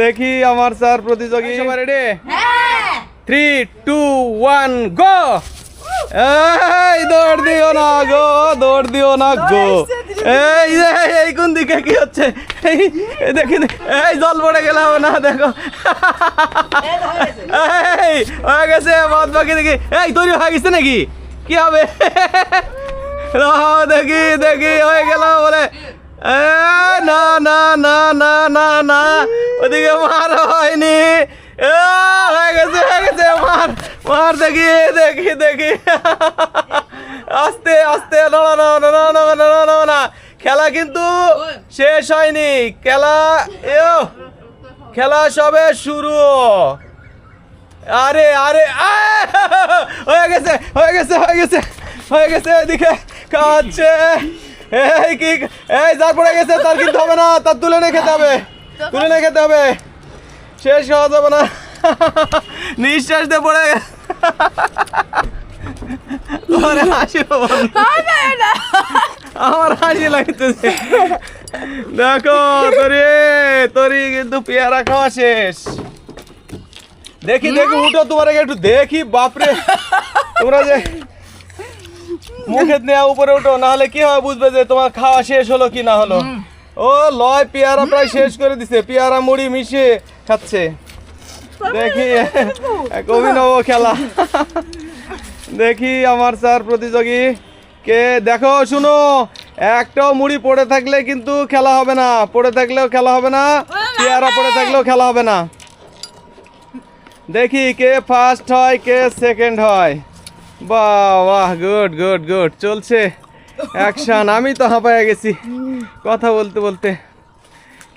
দেখি আমার স্যার প্রতিযোগী। সবাই রেডি হ্যাঁ। থ্রি টু ওয়ান গো এই দৌড় দিও না গো দৌড় দিও না গো। এই এই কোন দিকে কি হচ্ছে? এই দেখি এই জল পড়ে গেল না দেখো। এই হয়ে গেছে বাদ বাকি দেখি। এই তৈরি হয়ে গেছে নাকি? কি হবে? দেখি দেখি হয়ে গেল বলে। এ, না না না না না না ওদিকে মার হয়নি হয়ে গেছে হয়ে গেছে মার মার দেখি দেখি দেখি আস্তে আস্তে না না না না না না না না না খেলা কিন্তু শেষ হয়নি খেলা খেলা সবে শুরু আরে আরে হয়ে গেছে হয়ে গেছে হয়ে গেছে হয়ে গেছে এদিকে কাচ্ছে এই কি এই যার পড়ে গেছে তার কিন্তু হবে না তার তুলে নিয়ে খেতে হবে তুলে নিয়ে খেতে হবে। শেষ হওয়া যাবে না। নিঃশ্বাস দিয়ে পড়ে গেছে। হাসি আমার হাসি লাগতেছে। দেখো তোরে তোরই কিন্তু পেয়ারা খাওয়া শেষ। দেখি দেখি উঠো তোমার একটু দেখি বাপরে। তোমরা যে মুখে নেওয়া উপরে উঠো না হলে কি হবে বুঝবে যে তোমার খাওয়া শেষ হলো কি না হলো? ও লয় পেয়ারা প্রায় শেষ করে দিছে পেয়ারা মুড়ি মিশিয়ে খাচ্ছে। দেখি এক অভিনব খেলা। দেখি আমার স্যার প্রতিযোগী। কে? দেখো শুনো একটাও মুড়ি পড়ে থাকলে কিন্তু খেলা হবে না। পড়ে থাকলেও খেলা হবে না পেয়ারা পড়ে থাকলেও খেলা হবে না। দেখি কে ফার্স্ট হয় কে সেকেন্ড হয়। বাহ বাহ গুড গুড গুড চলছে। অ্যাকশন আমি তো হাঁপায় গেছি। কথা বলতে বলতে।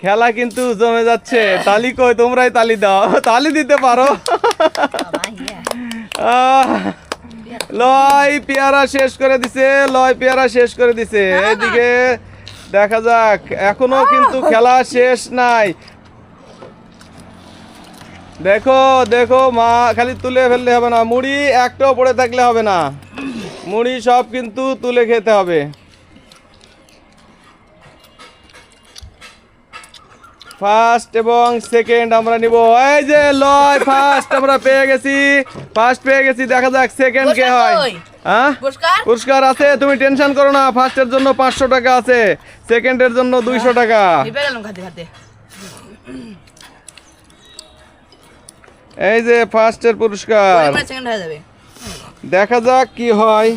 খেলা কিন্তু জমে যাচ্ছে। তালি কই? তোমরাই তালি দাও। তালি দিতে পারো। আহ, লয় পেয়ারা শেষ করে দিছে। লয় পেয়ারা শেষ করে দিছে। এদিকে দেখা যাক। এখনও কিন্তু খেলা শেষ নাই। দেখো দেখো মা খালি তুলে ফেললে হবে না। মুড়ি একটাও পড়ে থাকলে হবে না। মুড়ি সব কিন্তু তুলে খেতে হবে। ফার্স্ট এবং সেকেন্ড আমরা নিব। এই যে লয় ফার্স্ট আমরা পেয়ে গেছি। ফার্স্ট পেয়ে গেছি দেখা যাক সেকেন্ড কে হয়। হ্যাঁ? পুরস্কার? পুরস্কার আছে তুমি টেনশন করো না ফার্স্টের জন্য পাঁচশো টাকা আছে। সেকেন্ডের জন্য দুইশো টাকা এবার গেলাম খাতে খাতে এই যে ফার্স্টের পুরস্কার। সেকেন্ড হয়ে যাবে। দেখা যাক কি হয়।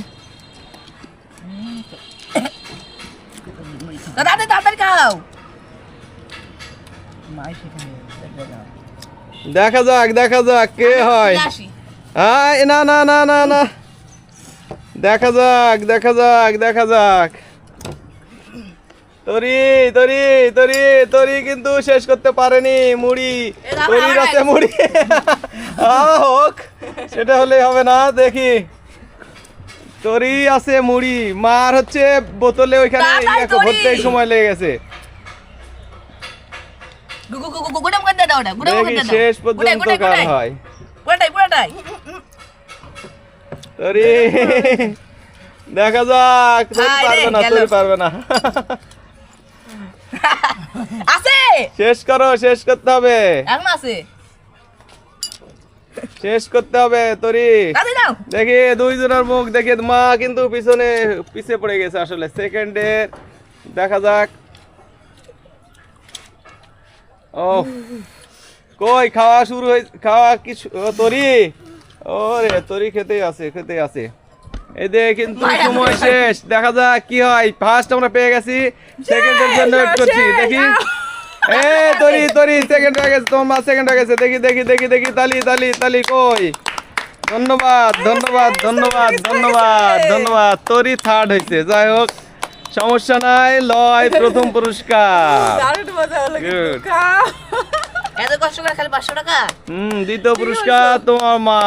দেখা যাক দেখা যাক কে হয়। না না না না না। দেখা যাক দেখা যাক দেখা যাক। তরি তরি তরি তরি কিন্তু শেষ করতে পারেনি মুড়ি। তরির আছে মুড়ি। হোক সেটা হলে হবে না দেখি। তরি আছে মুড়ি মার হচ্ছে বোতলে ওইখানে। ভর্তি সময় লেগে গেছে। শেষ পর্যন্ত কার হয়। তরি। দেখা যাক পারবে না। তরি পারবে না। আছে? শেষ করো শেষ করতে হবে। এখন আছে? শেষ করতে হবে তরি। দেখি দুইজনের মুখ দেখি। মা কিন্তু পিছনে পিছে পড়ে গেছে আসলে। সেকেন্ডের দেখা যাক। ও কই খাওয়া শুরু হয়ে খাওয়া কি শু- ও তরি। ওরে তরি খেতেই আছে খেতেই আছে। কিন্তু সময় শেষ। দেখা যাক কি হয়। ফার্স্ট আমরা পেয়ে গেছি। সেকেন্ডের জন্য ওয়েট করছি। দেখি। এ তরি তরি সেকেন্ড হয়ে গেছে। তোমার সেকেন্ড হয়ে গেছে। দেখি দেখি দেখি দেখি। তালি তালি তালি কই? ধন্যবাদ ধন্যবাদ ধন্যবাদ ধন্যবাদ ধন্যবাদ। তরি থার্ড হয়েছে। যাই হোক সমস্যা নাই। লয় প্রথম পুরস্কার. হুম দ্বিতীয় পুরস্কার তোমার মা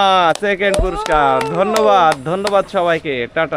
সেকেন্ড পুরস্কার। ধন্যবাদ ধন্যবাদ সবাইকে। টাটা।